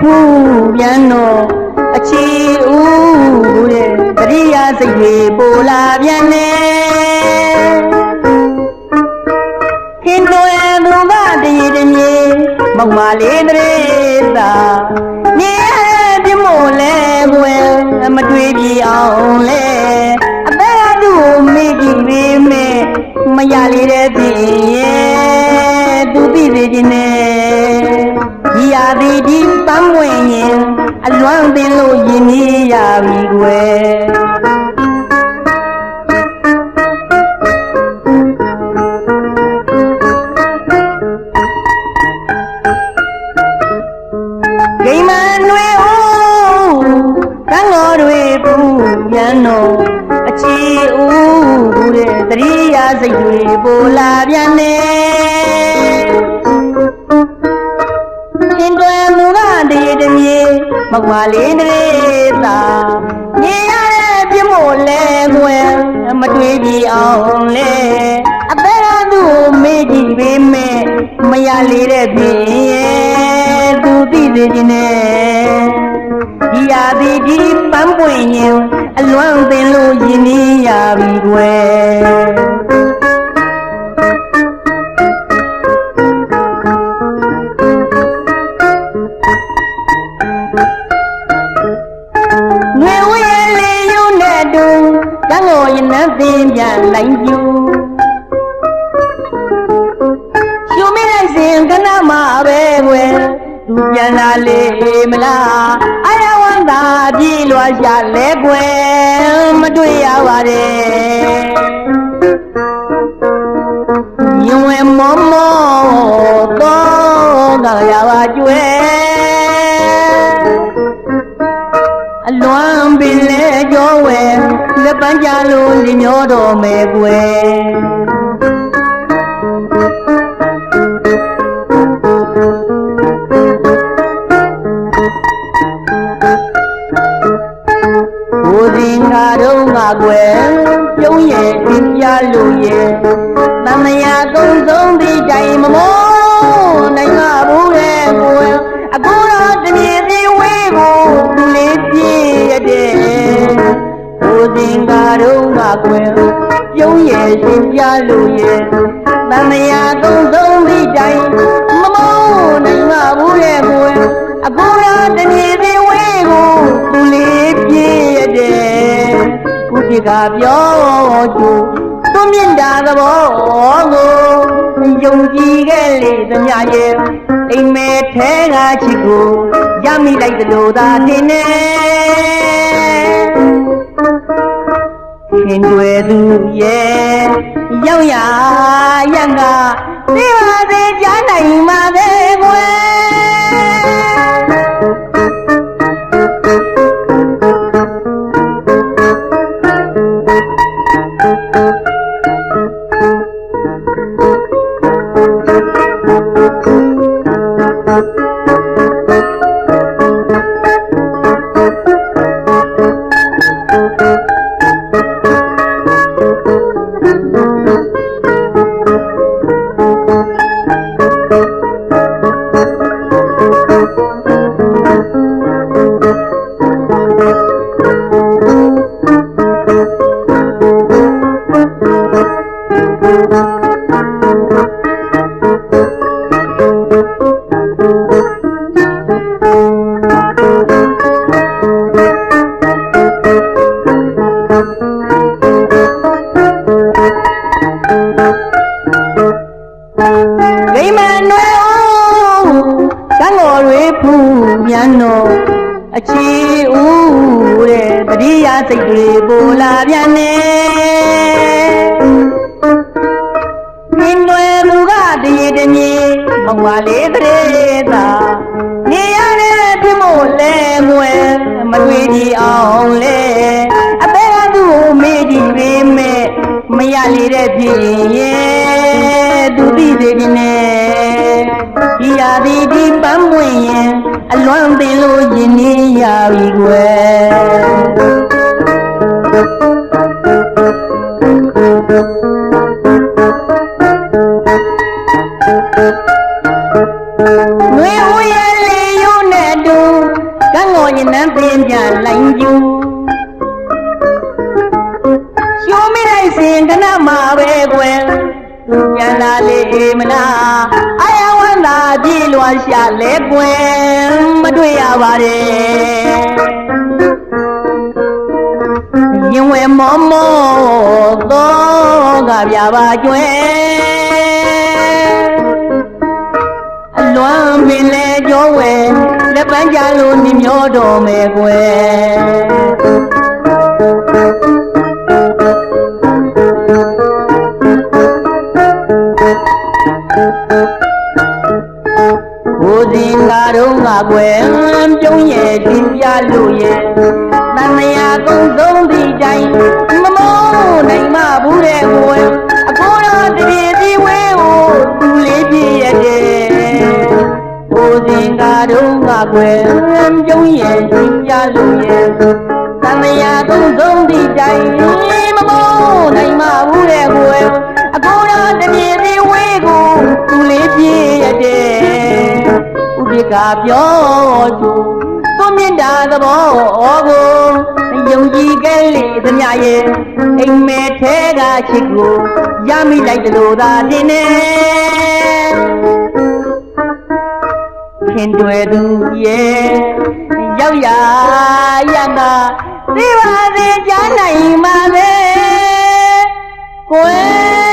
ဖူးပြန်တော့အခြေဦးတဲ့တရိယာစိတ်တွေပိုလာပြန်နေခင်တော်ရဲ့သူကတည်တည်းမြေမောက်မလေးတရေသာနေရပြမို့လဲကွယ်မတွေ့ပြအောင်လဲအသက်အတူမိကြည့်ပေးမယ်မရလေတဲ့ပြင်ရဲ့သူသိစေခြင်းနဲ့ ဒီရာဒီဒီပန်းပွင့်ရင်အလွမ်းသိလို့ယဉ်နေရပြီကွယ်ဂိမ်းမန်တွေဦးကံတော်တွေပူပြန်တော့အခြေဦးတဲ့တရိယာစိတ်တွေပိုလာပြန်နေ ရှင်တွယ်မူကတရေတမြေမကွာလေးတရေသာနေရတဲ့ပြမို့လဲကွယ်မတွေ့ပြီအောင်လဲအသက်ရသူ့ကိုမေ့ကြည့်ပေးမယ်မရလေတဲ့ပြင်ရဲ့သူသိစေခြင်းနဲ့ဒီရာဒီဒီပန်းပွင့်ရင်အလွမ်းပင်လို့ယဉ်နေရပြီကွယ် ရင်နှသိပြန်လိုက်ယူရှုမိလိုက်စဉ်ကနမှာပဲကွယ်သူပြန်လာလေမလားအယဝန္တာပြေးလွှာရှာလဲကွယ်မတွေ့ရပါတယ်ယွယ်မောမောတော့ကရပါကျွဲအလွမ်းပင်လဲကြောဝဲလက် ပန်းကြလို့လင်မျောတော်မယ်ကွယ်ကိုယ်စဉ်ငါတို့ငါကွယ်ပြုံးရဲ့ပြပြလို့ရဲ့တမယာကုံဆုံးဒီတိုင်မမောနိုင်ငါ တို့ငါကွယ်ပြုံးရဲ့ရှင်ပြလို့ရဲ့တမယာကုံဆုံးဒီတိုင်မမောနိုင်ငါဘူးရဲ့ကွယ်အကူတော့တမြေသေးဝေးကိုသူလေးပြည့်ရတဲ့ကုတိကပြောကျူသူမြင့်တာသဘောကိုယုံကြည်ခဲ့လေသမျှရဲ့အိမ်မဲထဲကချစ်ကိုရမိလိုက်သလိုသာတင်နေ ခင်တွေသူရဲ့ရောက်ရရံကသိပါသေးကြားနိုင်ပါသေး တတိယစိတ်တွေပိုလာပြန်နေမင်းတွေလူကတရေတမြေမဝါလေးတရေသာနေရတဲ့ပြမို့လဲမွယ်မတွေ့ကြည့်အောင်လဲအပေကသူ့ကိုမေ့ကြည့်ပေးမယ်မရလေတဲ့ဖြစ်ရဲ့သူသိစေခြင်းနဲ့ဒီရာဒီဒီပန်းပွင့်ရင်အလွမ်းပင်လို့ယဉ်နေရပြီကွယ် င်းပြန်လိုက်ကျူရှုံးမိလိုက်စဉ်ကနမှာပဲကွယ်ညန္တာလေးမနာအာယဝန္တာပြေလွာရှာလဲကွယ်မတွေ့ရပါတယ်ရင်ဝဲမောမောတော့ကပြပါကျွဲအလွမ်းပင်လေကြောဝဲလက် ပန်းကြလို့နှမျောတော်မယ်ကွယ်ဘုဇင်ကာတော့ငါကွယ်ပြုံးရဲ့တင်ပြလို့ရဲ့တန်မြာကုံဆုံးသည့်တိုင်မမောနိုင်မဘူးတဲ့ကွယ်အကိုတော်တည်းဒီဝဲကိုသူလေးပြည့်ရဲ့ ဘုဇင်ကာတော့ငါကွယ်ပြုံးရဲ့တင်ပြလို့ရဲ့တန်မြာကုံဆုံးသည့်တိုင်မမောနိုင်မဘူးတဲ့ကွယ်အကိုတော်တည်းဒီဝဲကိုသူလေးပြည့်ရဲ့ဥပိ္ပကပြောသူသူမြင့်တာသဘောကိုယုံကြည်ခဲ့လေသမျှရဲ့အိမ်မဲထဲကချစ်ကိုရမိလိုက်တယ်လို့သာတင်နေ ခင်တွေသူရဲ့ရောက်ရရတာသိပါစေကြားနိုင်ပါစေကိုယ်